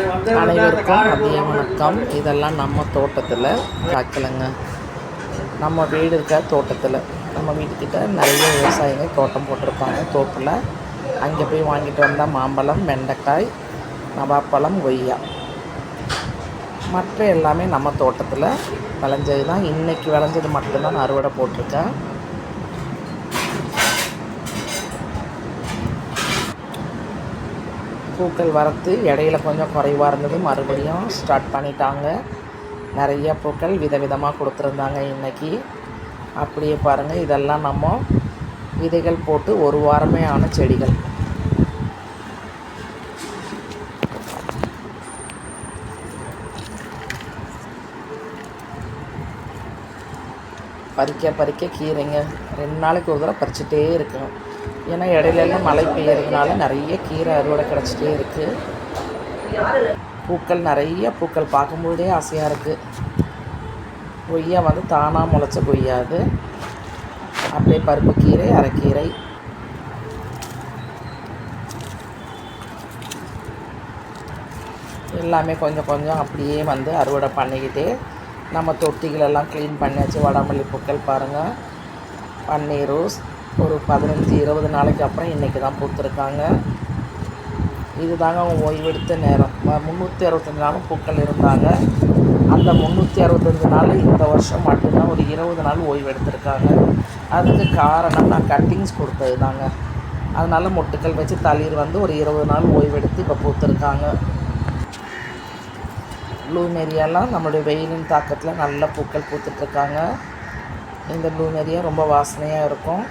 அனைவருக்கும் மதிய வணக்கம். இதெல்லாம் நம்ம தோட்டத்தில் காய்க்கலைங்க. நம்ம வீடு இருக்க தோட்டத்தில். நம்ம வீட்டுக்கிட்ட நிறைய விவசாயிங்க தோட்டம் போட்டிருப்பாங்க தோப்பில். அங்கே போய் வாங்கிட்டு வந்தால் மாம்பழம் வெண்டைக்காய் நவாப்பழம் கொய்யா. மற்ற எல்லாமே நம்ம தோட்டத்தில் விளைஞ்சது தான் இன்றைக்கி விளைஞ்சது மட்டும்தான் அறுவடை போட்டிருக்கேன். பூக்கள் வரத்து இடையில கொஞ்சம் குறைவாக இருந்தது. மறுபடியும் ஸ்டார்ட் பண்ணிட்டாங்க. நிறைய பூக்கள் விதவிதமாக கொடுத்துருந்தாங்க இன்றைக்கி அப்படியே பாருங்கள் இதெல்லாம் நம்ம விதைகள் போட்டு ஒரு வாரமே ஆன செடிகள். பறிக்க பறிக்க கீரைங்க. ரெண்டு நாளைக்கு ஒரு தடவை பறிச்சுட்டே இருக்கணும். ஏன்னா இடையிலெல்லாம் மழை பெய்யறதுனால நிறைய கீரை அறுவடை கிடச்சிட்டே இருக்குது பூக்கள் நிறைய பூக்கள் பார்க்கும்போதே ஆசையாக இருக்குது கொய்யா வந்து தானாக முளைச்ச கொய்யா அது. அப்படியே பருப்பு கீரை அரைக்கீரை. எல்லாமே கொஞ்சம் கொஞ்சம் அப்படியே வந்து அறுவடை பண்ணிக்கிட்டே நம்ம தொட்டிகளெல்லாம் க்ளீன் பண்ணியாச்சு வடமல்லி பூக்கள் பாருங்கள் பன்னீர் ரோஸ் ஒரு பதினஞ்சு இருபது நாளைக்கு அப்புறம் இன்றைக்கி தான் பூத்துருக்காங்க. இது தாங்க அவங்க ஓய்வெடுத்த நேரம். முந்நூற்றி அறுபத்தஞ்சு நாளும் பூக்கள் இருந்தாங்க. அந்த முந்நூற்றி அறுபத்தஞ்சு நாள் இந்த வருஷம் மட்டும்தான் ஒரு இருபது நாள் ஓய்வு எடுத்திருக்காங்க அதுக்கு காரணம் நான் கட்டிங்ஸ் கொடுத்தது தாங்க அதனால் மொட்டுக்கள் வச்சு தளிர் வந்து ஒரு இருபது நாள் ஓய்வெடுத்து இப்போ பூத்துருக்காங்க. ப்ளூமேரியாலாம் நம்மளுடைய வெயிலின் தாக்கத்தில் நல்ல பூக்கள் பூத்துட்ருக்காங்க இந்த ப்ளூமெரியா ரொம்ப வாசனையாக இருக்கும்.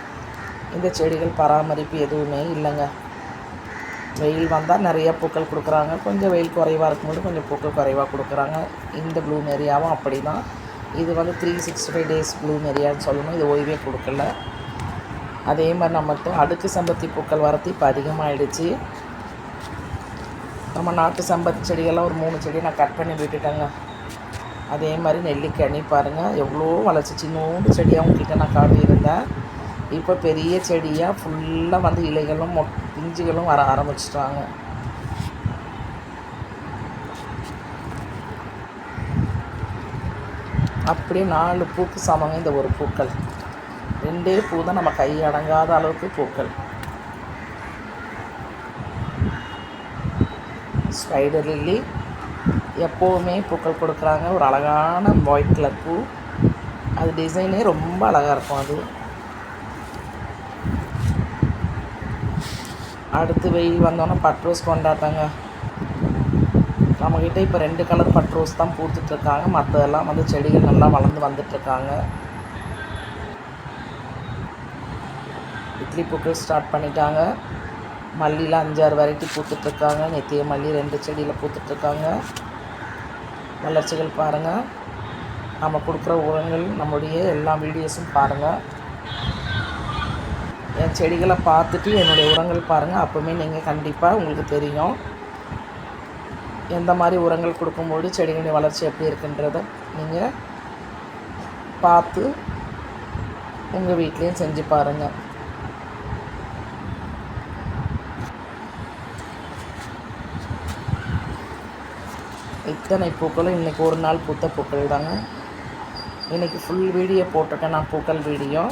இந்த செடிகள் பராமரிப்பு எதுவுமே இல்லைங்க. வெயில் வந்தால் நிறைய பூக்கள் கொடுக்குறாங்க. கொஞ்சம் வெயில் குறைவாக இருக்கும்போது கொஞ்சம் பூக்கள் குறைவாக கொடுக்குறாங்க. இந்த ப்ளூமெரியாவும் அப்படி தான் இது வந்து த்ரீ சிக்ஸ்டி ஃபைவ் டேஸ் ப்ளூமெரியான்னு சொல்லணும். இது ஓய்வே கொடுக்கல. அதே மாதிரி நம்மகிட்ட அடுக்கு சம்பத்தி பூக்கள் வரத்து இப்போ அதிகமாகிடுச்சு நம்ம நாட்டு சம்பத்தி செடிகள்லாம் ஒரு மூணு செடி நான் கட் பண்ணி விட்டுட்டேங்க. அதே மாதிரி நெல்லிக்கனி பாருங்கள் எவ்வளோ வளர்ச்சி. சின்னோண்டு செடியாக உங்ககிட்ட நான் காட்டியிருந்தேன். இப்போ பெரிய செடியாக ஃபுல்லாக வந்து இலைகளும் மொ பிஞ்சுகளும் வர ஆரம்பிச்சிட்டாங்க. அப்படியே நாலு பூக்கு சமம் இந்த ஒரு பூக்கள். ரெண்டே பூ தான் நம்ம கை அடங்காத அளவுக்கு பூக்கள். ஸ்பைடர் லில்லி எப்போவுமே பூக்கள் கொடுக்குறாங்க. ஒரு அழகான ஒயிட் கலர் பூ. அது டிசைனே ரொம்ப அழகாக இருக்கும் அது. அடுத்து வெயில் வந்தோன்னே பட்ரோஸ் கொண்டாட்டாங்க. நம்மக்கிட்ட இப்போ ரெண்டு கலர் பட்ரோஸ் தான் பூத்துட்ருக்காங்க மற்றதெல்லாம் வந்து செடிகள் நல்லா வளர்ந்து வந்துட்டுருக்காங்க. இட்லி பூக்கள் ஸ்டார்ட் பண்ணிட்டாங்க. மல்லியில் அஞ்சாறு வெரைட்டி பூத்துட்ருக்காங்க நெத்திய மல்லி ரெண்டு செடியில் பூத்துட்ருக்காங்க வளர்ச்சிகள் பாருங்கள் நம்ம கொடுக்குற உரங்கள் நம்முடைய எல்லா வீடியோஸும் பாருங்கள் என் செடிகளை பார்த்துட்டு என்னுடைய உரங்கள் பாருங்கள் அப்போவுமே நீங்கள் கண்டிப்பாக உங்களுக்கு தெரியும். எந்த மாதிரி உரங்கள் கொடுக்கும்போது செடிகளுடைய வளர்ச்சி எப்படி இருக்குன்றத நீங்கள் பார்த்து உங்கள் வீட்லேயும் செஞ்சு பாருங்கள் இத்தனை பூக்களும் இன்றைக்கி ஒரு நாள் பூத்த பூக்கள் தாங்க. இன்றைக்கி ஃபுல் வீடியோ போட்டிருக்கேன் நான் பூக்கள் வீடியோ.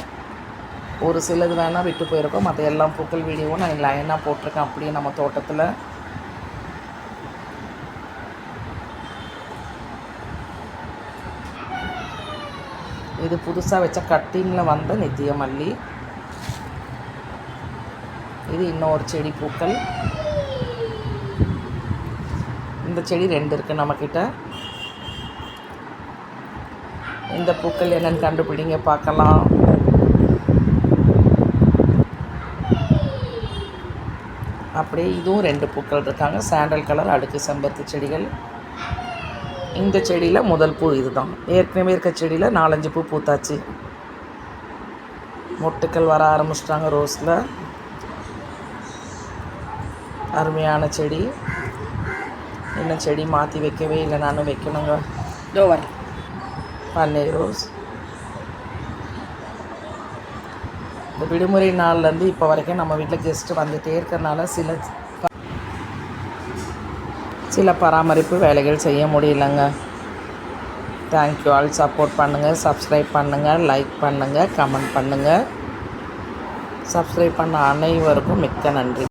ஒரு சிலது வேணால் விட்டு போயிருக்கோம். மற்ற எல்லா பூக்கள் வீடியோவும் நான் லைனாக போட்டிருக்கேன். அப்படியே நம்ம தோட்டத்தில். இது புதுசாக வச்ச கட்டிங்கில் வந்த நித்திய மல்லி இது இன்னொரு செடி பூக்கள். இந்த செடி ரெண்டு இருக்குது நம்மக்கிட்ட இந்த பூக்கள் என்னென்னு கண்டுபிடிங்க பார்க்கலாம். அப்படியே இதுவும் ரெண்டு பூக்கள் இருக்காங்க. சாண்டல் கலர் அடுக்கு செம்பருத்தி செடிகள். இந்த செடியில் முதல் பூ இதுதான். ஏற்கனவே இருக்க செடியில் நாலஞ்சு பூ பூத்தாச்சு. மொட்டுக்கள் வர ஆரம்பிச்சிட்டாங்க ரோஸில். அருமையான செடி. இன்னும் செடி மாற்றி வைக்கவே இல்லை. நானும் வைக்கணுங்க. இதோ பன்னீர் ரோஸ். இந்த விடுமுறை நாள்லேருந்து இப்போ வரைக்கும் நம்ம வீட்டில் கெஸ்ட்டு வந்துகிட்டே இருக்கிறனால சில சில பராமரிப்பு வேலைகள் செய்ய முடியலங்க. தேங்க்யூ ஆல் சப்போர்ட் பண்ணுங்கள் சப்ஸ்கிரைப் பண்ணுங்கள் லைக் பண்ணுங்கள் கமெண்ட் பண்ணுங்கள் சப்ஸ்கிரைப் பண்ண அனைவருக்கும் மிக்க நன்றி.